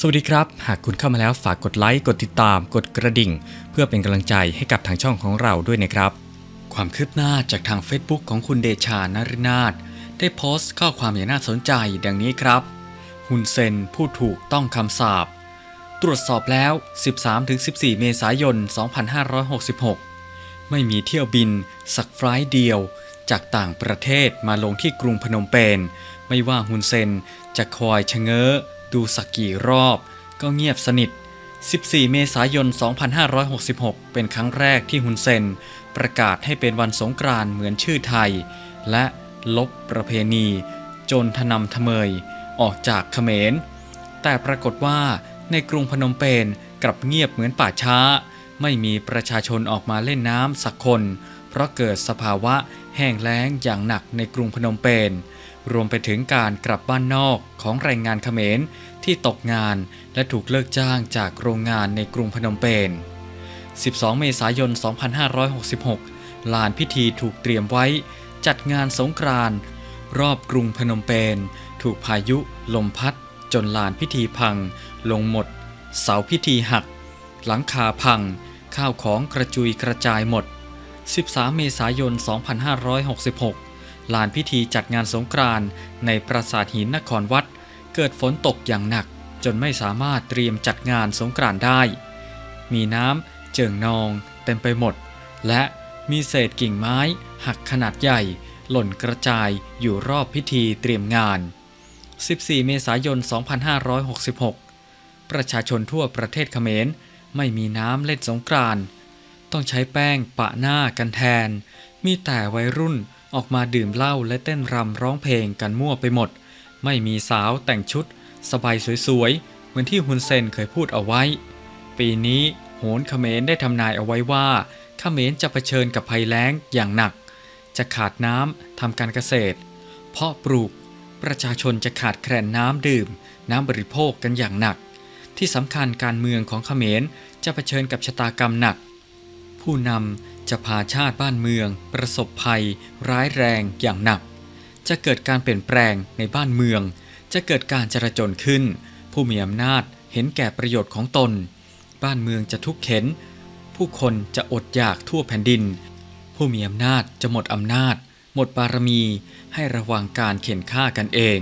สวัสดีครับ หากคุณเข้ามาแล้วฝากกดไลค์ กดติดตาม กดกระดิ่ง เพื่อเป็นกำลังใจให้กับทางช่องของเราด้วยนะครับ ความคืบหน้าจากทาง Facebook ของคุณเดชานรินาถได้โพสต์ข้อความอย่างน่าสนใจดังนี้ครับฮุนเซนผู้ถูกต้องคำสาปตรวจสอบแล้ว 13-14 เมษายน 2566 ไม่มีเที่ยวบิน สักไฟล์เดียว จากต่างประเทศมาลงที่กรุงพนมเปญไม่ว่าฮุนเซนจะคอยชะเง้อ ดูสักกี่รอบ ก็เงียบสนิท 14 เมษายน 2566 เป็นครั้งแรกที่ฮุนเซน ประกาศให้เป็นวันสงกรานต์เหมือนชื่อไทย และลบประเพณี จนทนำทะเมย ออกจากเขมร แต่ปรากฏว่าในกรุงพนมเปญกลับเงียบเหมือนป่าช้า ไม่มีประชาชนออกมาเล่นน้ำสักคน เพราะเกิดสภาวะแห้งแล้งอย่างหนักในกรุงพนมเปญ รวมไปถึงการกลับบ้านนอกของแรงงานเขมรที่ตกงานและถูกเลิกจ้างจากโรงงานในกรุงพนมเปญ 12 เมษายน 2566 ลานพิธีถูกเตรียมไว้ จัดงานสงกรานต์รอบกรุงพนมเปญถูกพายุลมพัด จนลานพิธีพัง ลงหมด เสาพิธีหัก หลังคาพัง ข้าวของกระจุยกระจายหมด 13 เมษายน 2566 ลานพิธีจัดงานสงกรานในปราสาทหินนครวัด เกิดฝนตกอย่างหนัก จนไม่สามารถเตรียมจัดงานสงกรานได้ มีน้ำเจิ่งนอง เต็มไปหมด และมีเศษกิ่งไม้หักขนาดใหญ่ หล่นกระจายอยู่รอบพิธีเตรียมงาน 14 เมษายน 2566 ประชาชนทั่วประเทศเขมรไม่มีน้ำเล่นสงกรานต้องใช้แป้งปะหน้ากันแทน มีแต่วัยรุ่น ออกมาดื่มเหล้าและเต้นรำร้องเพลงกันมั่วไปหมด ไม่มีสาวแต่งชุด สบายสวยๆ เหมือนที่ฮุนเซนเคยพูดเอาไว้ ปีนี้โหนเขมรได้ทำนายเอาไว้ว่าเขมรจะเผชิญกับภัยแล้งอย่างหนัก จะขาดน้ำทำการเกษตร เพาะปลูกประชาชนจะขาดแคลนน้ำดื่ม น้ำบริโภคกันอย่างหนัก ที่สำคัญการเมืองของเขมรจะเผชิญกับชะตากรรมหนัก ผู้นำจะพาชาติบ้านเมือง ประสบภัย ร้ายแรงอย่างหนัก จะเกิดการเปลี่ยนแปลงในบ้านเมือง จะเกิดการจราจนขึ้น ผู้มีอำนาจเห็นแก่ประโยชน์ของตน บ้านเมืองจะทุกข์เข็น ผู้คนจะอดอยากทั่วแผ่นดิน ผู้มีอำนาจจะหมดอำนาจ หมดบารมี ให้ระวังการเข็นฆ่ากันเอง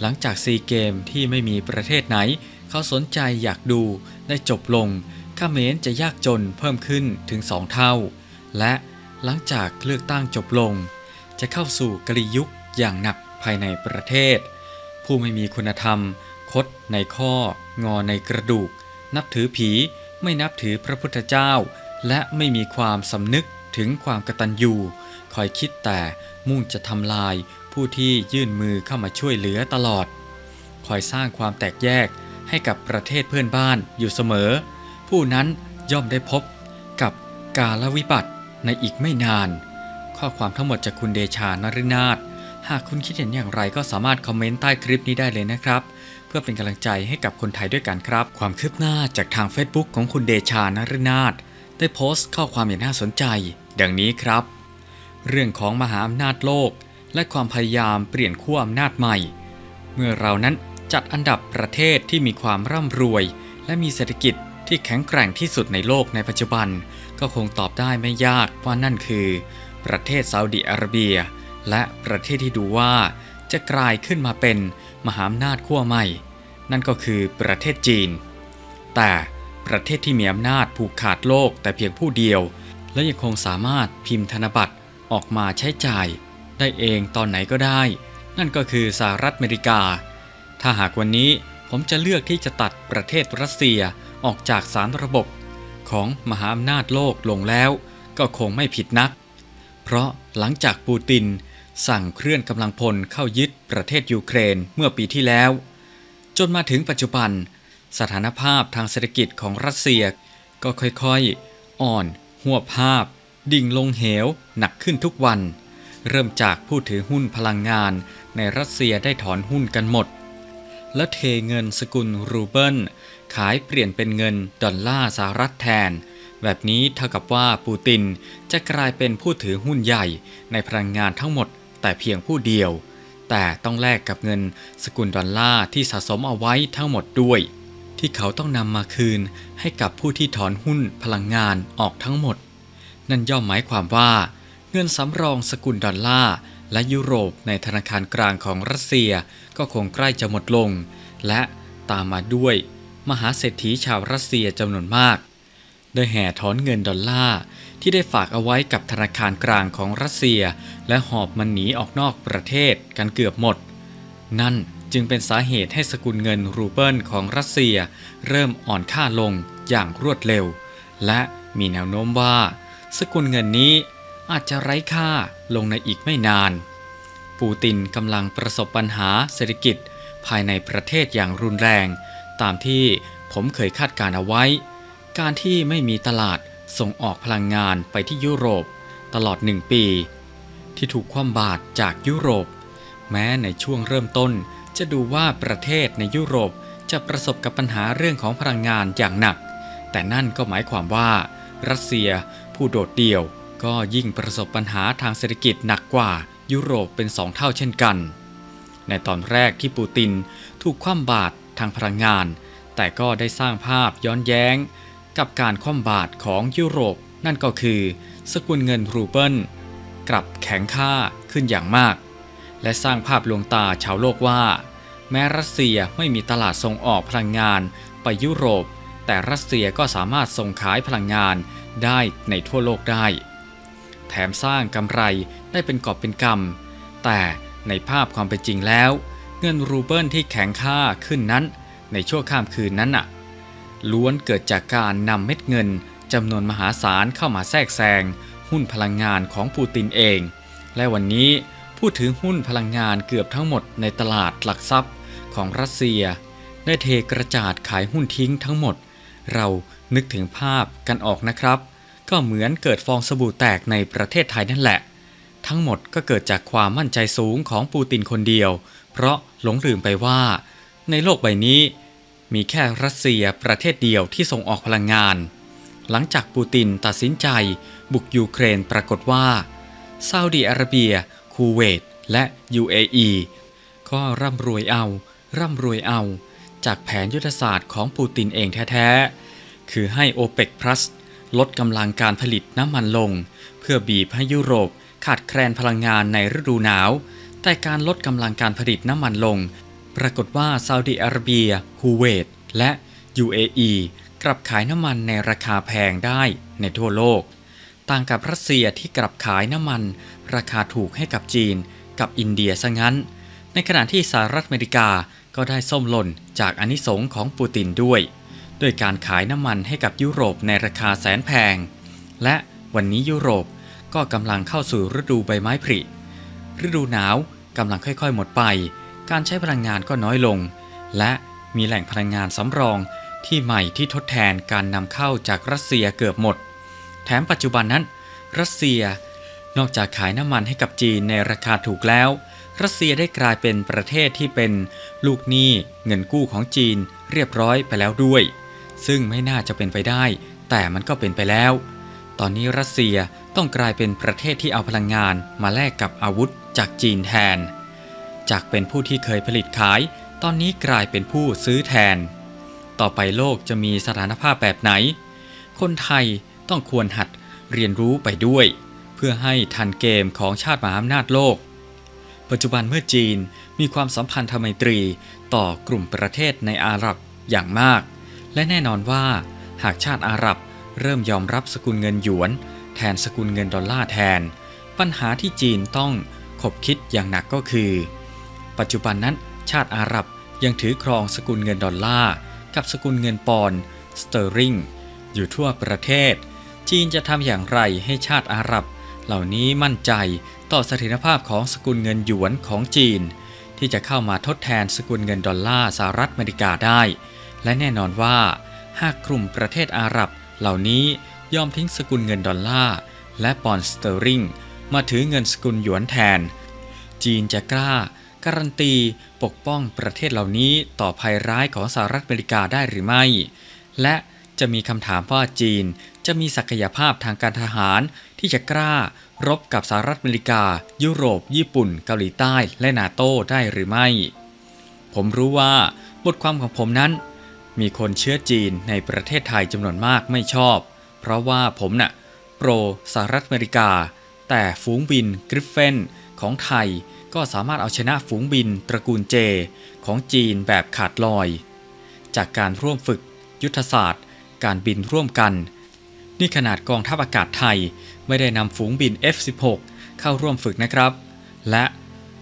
หลังจากซีเกมที่ไม่มีประเทศไหน เขาสนใจอยากดูได้จบลง ขเขมรจะยากจนเพิ่มขึ้นถึงสองเท่า และหลังจากเลือกตั้งจบลง จะเข้าสู่กลียุคอย่างหนักภายในประเทศ ผู้ไม่มีคุณธรรม คดในข้อ งอในกระดูก นับถือผีไม่นับถือพระพุทธเจ้า และไม่มีความสำนึกถึงความกตัญญูคอยคิดแต่มุ่งจะทำลายผู้ที่ยื่นมือเข้ามาช่วยเหลือตลอด คอยสร้างความแตกแยกให้กับประเทศเพื่อนบ้านอยู่เสมอ ผู้นั้นย่อมได้พบกับกาลวิบัติในอีกไม่นาน ข้อความทั้งหมดจากคุณเดชานฤนาถหากคุณคิดเห็นอย่างไรก็สามารถคอมเมนต์ใต้คลิปนี้ได้เลยนะครับ เพื่อเป็นกำลังใจให้กับคนไทยด้วยกันครับ ความคืบหน้าจากทาง Facebook ของคุณเดชานฤนาถได้โพสต์ข้อความอย่างน่าสนใจ ดังนี้ครับ เรื่องของมหาอำนาจโลก และความพยายามเปลี่ยนขั้วอำนาจใหม่ เมื่อเรานั้นจัดอันดับประเทศที่มีความร่ำรวย และมีเศรษฐกิจ ที่แข็งแกร่งที่สุดในโลกในปัจจุบัน ก็คงตอบได้ไม่ยากว่านั่นคือ ประเทศซาอุดิอาระเบีย และประเทศที่ดูว่าจะกลายขึ้นมาเป็นมหาอำนาจขั้วใหม่ นั่นก็คือประเทศจีน แต่ประเทศที่มีอำนาจผูกขาดโลกแต่เพียงผู้เดียว และยังคงสามารถพิมพ์ธนบัตรออกมาใช้จ่าย ได้เองตอนไหนก็ได้ นั่นก็คือสหรัฐอเมริกา ถ้าหากวันนี้ผมจะเลือกที่จะตัดประเทศรัสเซีย ออกจากสารระบบของมหาอำนาจโลกลงแล้ว ก็คงไม่ผิดนัก เพราะหลังจากปูตินสั่งเคลื่อนกำลังพลเข้ายึดประเทศยูเครนเมื่อปีที่แล้ว จนมาถึงปัจจุบัน สถานภาพทางเศรษฐกิจของรัสเซีย ก็ค่อยๆ อ่อน หัวภาพ ดิ่งลงเหวหนักขึ้นทุกวัน เริ่มจากผู้ถือหุ้นพลังงานในรัสเซียได้ถอนหุ้นกันหมด และเทเงินสกุลรูเบิล ขายเปลี่ยนเป็นเงินดอลลาร์สหรัฐแทน แบบนี้เท่ากับว่าปูตินจะกลายเป็นผู้ถือหุ้นใหญ่ในพลังงานทั้งหมดแต่เพียงผู้เดียว แต่ต้องแลกกับเงินสกุลดอลลาร์ที่สะสมเอาไว้ทั้งหมดด้วย ที่เขาต้องนำมาคืนให้กับผู้ที่ถอนหุ้นพลังงานออกทั้งหมด นั่นย่อมหมายความว่า เงินสำรองสกุลดอลลาร์และยุโรปในธนาคารกลางของรัสเซียก็คงใกล้จะหมดลง และตามมาด้วย มหาเศรษฐีชาวรัสเซียจำนวนมาก ได้แห่ถอนเงินดอลลาร์ที่ได้ฝากเอาไว้กับธนาคารกลางของรัสเซีย และหอบมันหนีออกนอกประเทศกันเกือบหมด นั่นจึงเป็นสาเหตุให้สกุลเงินรูเบิลของรัสเซีย เริ่มอ่อนค่าลงอย่างรวดเร็ว และมีแนวโน้มว่า สกุลเงินนี้อาจจะไร้ค่าลงในอีกไม่นาน ปูตินกำลังประสบปัญหาเศรษฐกิจภายในประเทศอย่างรุนแรง ตามที่ผมเคยคาดการเอาไว้ การที่ไม่มีตลาดส่งออกพลังงานไปที่ยุโรปตลอดหนึ่งปี ที่ถูกคว่ำบาตรจากยุโรป แม้ในช่วงเริ่มต้นจะดูว่าประเทศในยุโรปจะประสบกับปัญหาเรื่องของพลังงานอย่างหนัก แต่นั่นก็หมายความว่า รัสเซียผู้โดดเดี่ยวก็ยิ่งประสบปัญหาทางเศรษฐกิจหนักกว่ายุโรปเป็นสองเท่าเช่นกัน ในตอนแรกที่ปูตินถูกคว่ำบาตร ทางพลังงาน แต่ก็ได้สร้างภาพย้อนแย้ง กับการคว่ำบาตรของยุโรป นั่นก็คือ สกุลเงินรูเบิลกลับแข็งค่าขึ้นอย่างมาก และสร้างภาพลวงตาชาวโลกว่า แม้รัสเซียไม่มีตลาดส่งออกพลังงานไปยุโรป แต่รัสเซียก็สามารถส่งขายพลังงานได้ในทั่วโลกได้ แถมสร้างกำไรได้เป็นกอบเป็นกำแต่ในภาพความเป็นจริงแล้ว เงินรูเบิลที่แข็งค่าขึ้นนั้น ในชั่วข้ามคืนนั้นน่ะ ล้วนเกิดจากการนำเม็ดเงินจำนวนมหาศาลเข้ามาแทรกแซงหุ้นพลังงานของปูตินเอง และวันนี้ผู้ถือหุ้นพลังงานเกือบทั้งหมดในตลาดหลักทรัพย์ของรัสเซีย ได้เทกระจาดขายหุ้นทิ้งทั้งหมด เรานึกถึงภาพกันออกนะครับ ก็เหมือนเกิดฟองสบู่แตกในประเทศไทยนั่นแหละ ทั้งหมดก็เกิดจากความมั่นใจสูงของปูตินคนเดียว เพราะ หลงลืมไปว่า ในโลกใบนี้มีแค่รัสเซียประเทศเดียวที่ส่งออกพลังงาน หลังจากปูตินตัดสินใจบุกยูเครนปรากฏว่าซาอุดีอาระเบีย คูเวต และ UAE ก็ร่ำรวยเอา ร่ำรวยเอา จากแผนยุทธศาสตร์ของปูตินเองแท้ๆ คือให้ OPEC Plus ลดกำลังการผลิตน้ำมันลง เพื่อบีบให้ยุโรปขาดแคลนพลังงานในฤดูหนาว แต่การลดกำลังการผลิตน้ำมันลง ปรากฏว่าซาอุดิอาระเบีย คูเวต และ UAE กลับขายน้ำมันในราคาแพงได้ในทั่วโลก ต่างกับรัสเซียที่กลับขายน้ำมัน ราคาถูกให้กับจีน กับอินเดียซะงั้น ในขณะที่สหรัฐอเมริกาก็ได้ส้มหล่นจากอนิสงค์ของปูตินด้วยโดยการขายน้ำมันให้กับยุโรปในราคาแสนแพง และวันนี้ยุโรปก็กำลังเข้าสู่ฤดูใบไม้ผลิ ฤดูหนาวกำลังค่อยๆ หมดไป การใช้พลังงานก็น้อยลง และมีแหล่งพลังงานสำรองที่ใหม่ที่ทดแทนการนำเข้าจากรัสเซียเกือบหมด แถมปัจจุบันนั้น รัสเซียนอกจากขายน้ำมันให้กับจีนในราคาถูกแล้ว รัสเซียได้กลายเป็นประเทศที่เป็นลูกหนี้เงินกู้ของจีนเรียบร้อยไปแล้วด้วย ซึ่งไม่น่าจะเป็นไปได้ แต่มันก็เป็นไปแล้ว ตอนนี้รัสเซียต้องกลายเป็นประเทศที่เอาพลังงานมาแลกกับอาวุธ จากจีนแทน จากเป็นผู้ที่เคยผลิตขาย ตอนนี้กลายเป็นผู้ซื้อแทน ต่อไปโลกจะมีสถานภาพแบบไหน คนไทยต้องควรหัดเรียนรู้ไปด้วย เพื่อให้ทันเกมของชาติมหาอำนาจโลก ปัจจุบันเมื่อจีนมีความสัมพันธไมตรีต่อกลุ่มประเทศในอาหรับอย่างมาก และแน่นอนว่า หากชาติอาหรับเริ่มยอมรับสกุลเงินหยวน แทนสกุลเงินดอลลาร์แทน ปัญหาที่จีนต้อง ขบคิดอย่างหนักก็คือ ปัจจุบันนั้นชาติอาหรับยังถือครองสกุลเงินดอลลาร์กับสกุลเงินปอนด์สเตอริงอยู่ทั่วประเทศ จีนจะทำอย่างไรให้ชาติอาหรับ เหล่านี้มั่นใจต่อเสถียรภาพของสกุลเงินหยวนของจีน ที่จะเข้ามาทดแทนสกุลเงินดอลลาร์สหรัฐอเมริกาได้ และแน่นอนว่า หากกลุ่มประเทศอาหรับ เหล่านี้ยอมทิ้งสกุลเงินดอลลาร์และปอนด์สเตอริง มาถือเงินสกุลหยวนแทน จีนจะกล้า การันตีปกป้องประเทศเหล่านี้ต่อภัยร้ายของสหรัฐอเมริกาได้หรือไม่ และจะมีคำถามว่าจีนจะมีศักยภาพทางการทหารที่จะกล้ารบกับสหรัฐอเมริกา ยุโรป ญี่ปุ่น เกาหลีใต้ และนาโต้ได้หรือไม่ ผมรู้ว่าบทความของผมนั้น มีคนเชื้อจีนในประเทศไทยจำนวนมากไม่ชอบ เพราะว่าผมน่ะโปรสหรัฐอเมริกา แต่ฝูงบินกริฟเฟนของไทยก็สามารถเอาชนะฝูงบินตระกูลเจของจีนแบบขาดลอย จากการร่วมฝึกยุทธศาสตร์ การบินร่วมกัน นี่ขนาดกองทัพอากาศไทยไม่ได้นำฝูงบิน F-16 เข้าร่วมฝึกนะครับ และ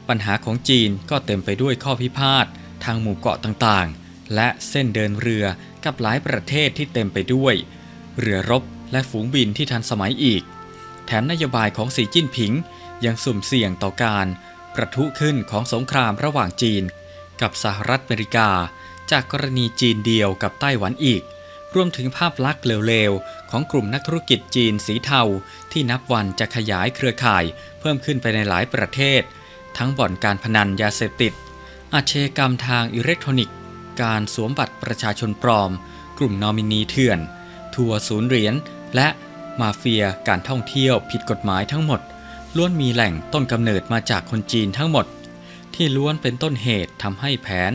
ปัญหาของจีนก็เต็มไปด้วยข้อพิพาททางหมู่เกาะต่างๆ และเส้นเดินเรือกับหลายประเทศที่เต็มไปด้วย เรือรบและฝูงบินที่ทันสมัยอีก แถมนโยบายของสีจิ้นผิง ยังสุ่มเสี่ยงต่อการประทุขึ้นของสงครามระหว่างจีน กับสหรัฐอเมริกา จากกรณีจีนเดียวกับไต้หวันอีก รวมถึงภาพลักษณ์เลวๆ ของกลุ่มนักธุรกิจจีนสีเทา ที่นับวันจะขยายเครือข่าย เพิ่มขึ้นไปในหลายประเทศ ทั้งบ่อนการพนันยาเสพติด อาชญากรรมทางอิเล็กทรอนิกส์ การสวมบัตรประชาชนปลอม กลุ่มนอมินีเถื่อน ทัวร์ศูนย์เหรียญและ มาเฟีย การท่องเที่ยวผิดกฎหมายทั้งหมด ล้วนมีแหล่งต้นกำเนิดมาจากคนจีนทั้งหมด ที่ล้วนเป็นต้นเหตุทำให้แผน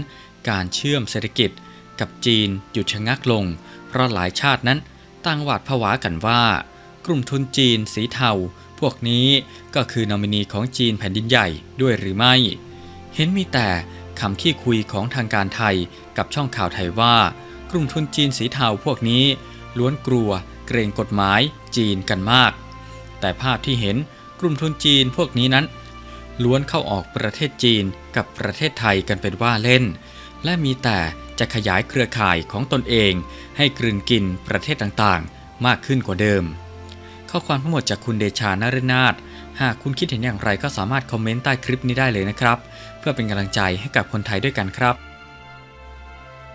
การเชื่อมเศรษฐกิจ กับจีนหยุดชะงักลง เพราะหลายชาตินั้นต่างหวาดผวากันว่า กลุ่มทุนจีนสีเทา พวกนี้ก็คือนอมินีของจีนแผ่นดินใหญ่ด้วยหรือไม่ เห็นมีแต่คำขี้คุยของทางการไทยกับช่องข่าวไทยว่า กลุ่มทุนจีนสีเทาพวกนี้ล้วนกลัว เกรงกฎหมายจีนกันมาก แต่ภาพที่เห็นกลุ่มทุนจีนพวกนี้นั้น ล้วนเข้าออกประเทศจีนกับประเทศไทยกันเป็นว่าเล่น และมีแต่จะขยายเครือข่ายของตนเอง ให้กลืนกินประเทศต่างๆ มากขึ้นกว่าเดิม ข้อความทั้งหมดจากคุณเดชานฤนาถหากคุณคิดเห็นอย่างไรก็สามารถคอมเมนต์ใต้คลิปนี้ได้เลยนะครับ เพื่อเป็นกำลังใจให้กับคนไทยด้วยกันครับ